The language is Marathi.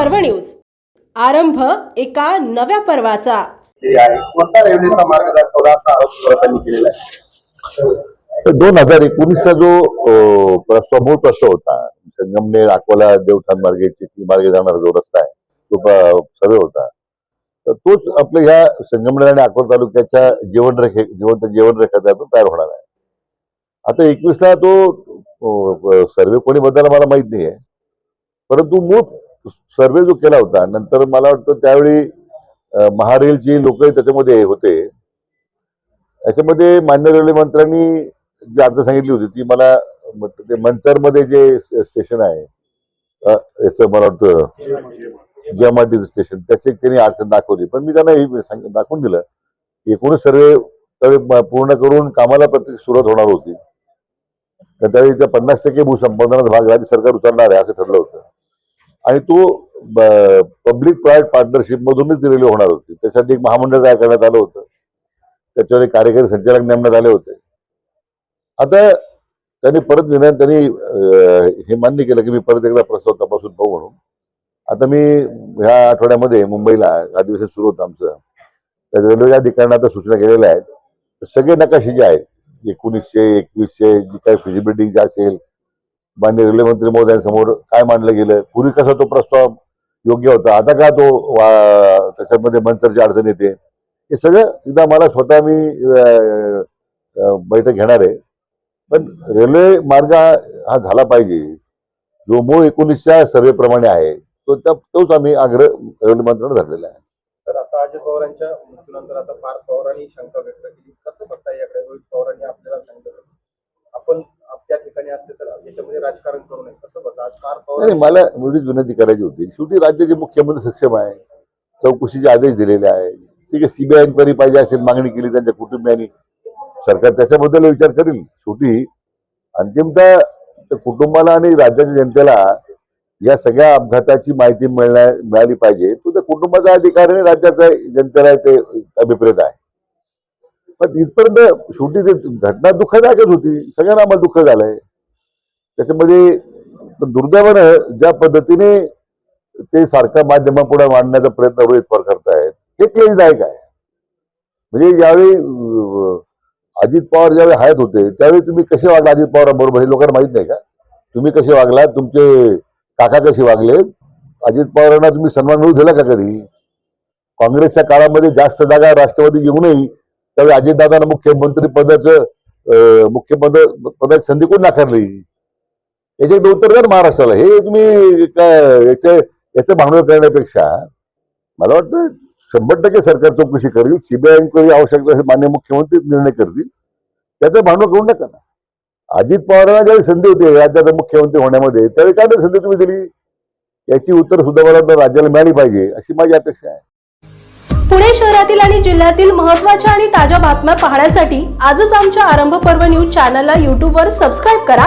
पर्व न्यूज. आरंभ एका नव्या पर्वाचा. कोणता रेल्वेचा मार्ग दाखवला असा आरोप खडसांनी केलेला आहे? दोन हजार एकोणीसचा जो प्रस्ताव मूळ प्रस्ताव होता संगमनेर अकोला देवठाण मार्गे चिखली मार्गे जाणारा जो रस्ता आहे तो सर्वे होता. तर तोच आपल्या ह्या संगमनेर आणि अकोला तालुक्याच्या जीवन रेखे जिवंत जीवन रेखा त्यातून तयार होणार आहे. आता एकवीसला तो सर्वे कोणी बद्दल मला माहीत नाही आहे परंतु मूळ सर्वे जो केला होता नंतर मला वाटतं त्यावेळी महारेलची लोक त्याच्यामध्ये होते. याच्यामध्ये मान्य रेल्वे मंत्र्यांनी जी अर्ज सांगितली होती ती मला ते मंचरमध्ये जे स्टेशन आहे याचं मला वाटतं जेएमआरटीचं स्टेशन त्याची त्यांनी अडचण दाखवली. पण मी त्यांना हे दाखवून दिलं एकूणच सर्वे पूर्ण करून कामाला प्रत्येक सुरुवात होणार होती. तर त्यावेळी त्या पन्नास टक्के भूसंपादनाचा भाग राज्य सरकार उचलणार आहे असं ठरलं होतं. आणि तो पब्लिक प्रायव्हेट पार्टनरशिप मधूनच रेल्वे होणार होती. त्यासाठी एक महामंडळ तयार करण्यात आलं होतं. त्याच्यावर एक कार्यकारी संचालक नेमण्यात आले होते. आता त्यांनी परत निर्णय त्यांनी हे मान्य केलं की मी परत एकदा प्रस्ताव तपासून पाहू म्हणून. आता मी ह्या आठवड्यामध्ये मुंबईला अधिवेशन सुरू होतं आमचं. त्या रेल्वेच्या अधिकाऱ्यांना आता सूचना केलेल्या आहेत. सगळे नकाशे जे आहेत. एकोणीसशे एकवीसशे जी काही फिजिबिलिटी जे असेल मान्य रेल्वे मंत्री महोदयांसमोर काय मांडलं गेलं? पूर्वी कसा तो प्रस्ताव योग्य होता? आता का तो वा- त्याच्यामध्ये मंतरची अडचण येते? हे सगळं एकदा मला स्वतः मी बैठक घेणार आहे. पण रेल्वे मार्ग हा झाला पाहिजे. जो मूळ एकोणीसच्या सर्वेप्रमाणे आहे तो त्या तोच आम्ही आग्रह रेल्वे मंत्र्यांना धरलेला आहे. तर आता अजित पवारांच्या मृत्यूनंतर आता पार्थ पवारांनी शंका व्यक्त केली. कसं बघता याकडे? रोहित पवारांनी आपल्याला सांगितलं. आपण ठिकाणी असते तर याच्यामध्ये राजकारण करू नये. कसं आज नाही पवार मला एवढीच विनंती करायची होती. शेवटी राज्याचे मुख्यमंत्री सक्षम आहे. चौकशीचे आदेश दिलेले आहे. ठीक आहे सीबीआय इन्क्वायरी पाहिजे असेल मागणी केली त्यांच्या कुटुंबियांनी. सरकार त्याच्याबद्दल विचार करेल. शेवटी अंतिमतः कुटुंबाला आणि राज्याच्या जनतेला या सगळ्या अपघाताची माहिती मिळण्या मिळाली पाहिजे. तो त्या कुटुंबाचा अधिकार आणि राज्याचा जनतेला ते अभिप्रेत आहे. पण इथपर्यंत शेवटी ते घटना दुःखदायकच होती. सगळ्यांना आम्हाला दुःख झालंय. त्याच्यामध्ये दुर्दैवानं ज्या पद्धतीने ते सारख्या माध्यमापुढे मांडण्याचा प्रयत्न रोहित पवार करतायत हे क्लेशदायक आहे. म्हणजे ज्यावेळी अजित पवार ज्यावेळी हयात होते त्यावेळी तुम्ही कसे वागला अजित पवारांबरोबर हे लोकांना माहीत नाही का? तुम्ही कसे वागला तुमचे काका कसे वागले? अजित पवारांना तुम्ही सन्मान मिळू दिला का कधी? काँग्रेसच्या काळामध्ये जास्त जागा राष्ट्रवादी घेऊनही त्यावेळी अजितदादांना मुख्यमंत्री पदाचं मुख्यमंत्री पदाची संधी कोण नाकारली? याचे एक उत्तर द्या महाराष्ट्राला. हे तुम्ही काय याचे याचं भांडवल करण्यापेक्षा मला वाटतं शंभर टक्के सरकार चौकशी करेल. सीबीआय इन्क्वायरी आवश्यकता असेल मान्य मुख्यमंत्री निर्णय करतील. त्याचं भांडवल करू नका ना. अजित पवारांना ज्यावेळी संधी होती राज्याचा मुख्यमंत्री होण्यामध्ये त्यावेळी काय संधी तुम्ही दिली? याची उत्तर सुद्धा मला राज्याला मिळाली पाहिजे अशी माझी अपेक्षा आहे. पुणे शहरातील आणि जिल्ह्यातील महत्त्वाच्या आणि ताज्या बातम्या पाहण्यासाठी आजच आमच्या आरंभ पर्व न्यूज चॅनलला यूट्यूबवर सबस्क्राईब करा.